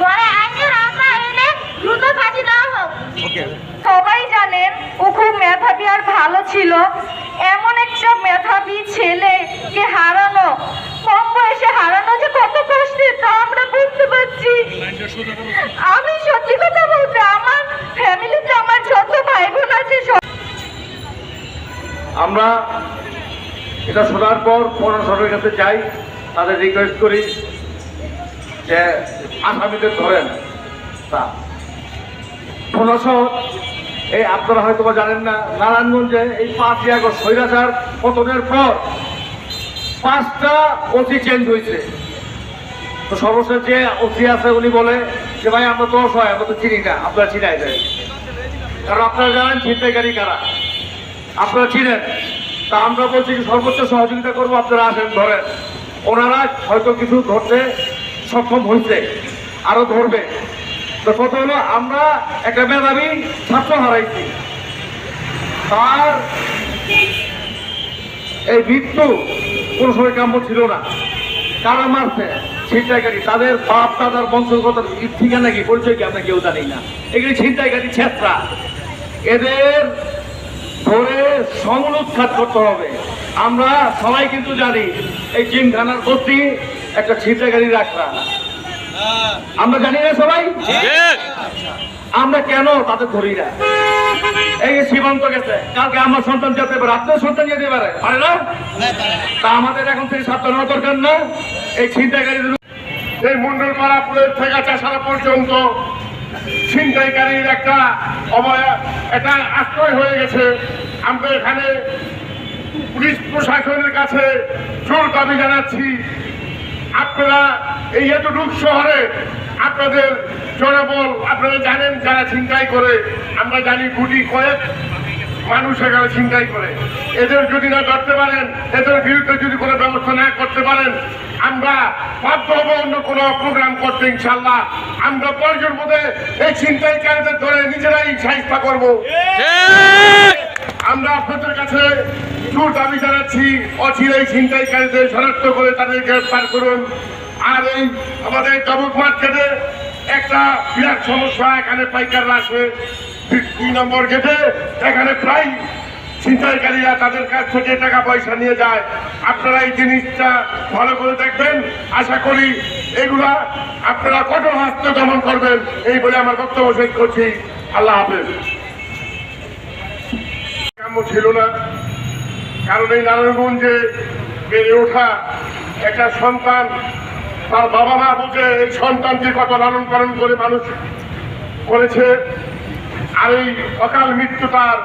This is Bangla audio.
ধরে আইনের আওতা এনে দ্রুত ফাঁসি দেওয়া হোক। সবাই জানেন ও খুব মেধাবী আর ভালো ছিল। এমন একটা মেধাবী ছেলেকে হারানো কম বয়সে হারানো যে কত কষ্টের তা আমরা বুঝতে পারছি। আমি সত্যি কথা বলতে আমার ফ্যামিলিতে আমার যত ভাই বোন আছে সব আমরা এটা শোনার পর প্রশাসনের কাছে যাই তাদের রিকোয়েস্ট করি যে আসামিদের ধরেন। তা এই আপনারা হয়তো জানেন না, নারায়ণগঞ্জে এই পাঁচই আগস্ট স্বৈরাচার পতনের পর পাঁচটা ওসি চেঞ্জ হয়েছে। তো সর্বশেষ যে ওসি আছে উনি বলে যে, ভাই, আমরা তো অসহায়, আমরা তো চিনি না, আপনারা চিনাই দেয় কারণ আপনারা জানেন ছিনতাইকারী কারা। আপনারা চিনেন। তা আমরা বলছি যে সর্বোচ্চ সহযোগিতা করব, আপনারা আসেন, ধরেন। ওনারা হয়তো কিছু ধরতে সক্ষম হয়েছে, আরও ধরবে। তো কত হলো, আমরা একটা মেধাবী ছাত্র হারাইছি। তার এই মৃত্যু কোনো সময় কাম্য ছিল না। কারা মারছে ছিনতাইকারী তাদের বাপ, দাদার বংশগত ঠিকানা কি, পরিচয় কি আমরা কেউ জানি না। এগুলি ছিনতাইকারী ছেত্রা। এদের ধরে সমূল করতে হবে। আমরা সবাই কিন্তু জানি, এই জিমখানার প্রতি একটা ছিনতাইকারী রাখরা আমরা জানি না সবাই? আমরা কেন তাদের ধরি না? এই যে সীমান্ত গেছে কালকে আমার সন্তান যেতে পারে আপনার সন্তান যেতে পারে। পারে না? তা আমাদের এখন থেকে সাবধান হওয়া দরকার না। এই ছিনতাইকারীদের এই মন্ডলপাড়া পুলের থেকে চাষারা পর্যন্ত ছিনতাইকারীর একটা অবয়া একটা আশ্রয় হয়ে গেছে। আমরা এখানে পুলিশ প্রশাসনের কাছে জোর দাবি জানাচ্ছি। আপনারা এই এতটুক শহরে আপনাদের জনবল, আপনারা জানেন যারা ছিনতাই করে, আমরা জানি গুটি কয়েক মানুষ এখানে ছিনতাই করে। এদের যদি না ধরতে পারেন, এদের বিরুদ্ধে যদি কোনো ব্যবস্থা না করতে পারেন, আমরা বাধ্য হব অন্য কোনো প্রোগ্রাম করতে ইনশাল্লাহ আমরা প্রয়োজন বোধে এই ছিনতাইকারীদের ধরে নিজেরাই সাহিত্যা করব। আমরা আপনাদের কাছে জোর দাবি জানাচ্ছি, অচিরেই ছিনতাইকারীদের শনাক্ত করে তাদের গ্রেফতার করুন। আর এই আমাদের কাবুক মার্কেটে একটা বিরাট সমস্যা, এখানে পাইকাররা আসে। দুই নম্বর গেটে এখানে প্রায় ছিনতাইকারীরা তাদের কাছ থেকে টাকা পয়সা নিয়ে যায়। আপনারা এই জিনিসটা ভালো করে দেখবেন। আশা করি এগুলা আপনারা কঠোর হস্তে দমন করবেন। এই বলে আমার বক্তব্য শেষ করছি। আল্লাহ হাফেজ। কাম্য ছিল না। কারণ এই নারায়ণগঞ্জে বেড়ে ওঠা একটা সন্তান, তার বাবা মা বুঝে এই সন্তানকে কত লালন পালন করে মানুষ করেছে। আর এই অকাল মৃত্যু তার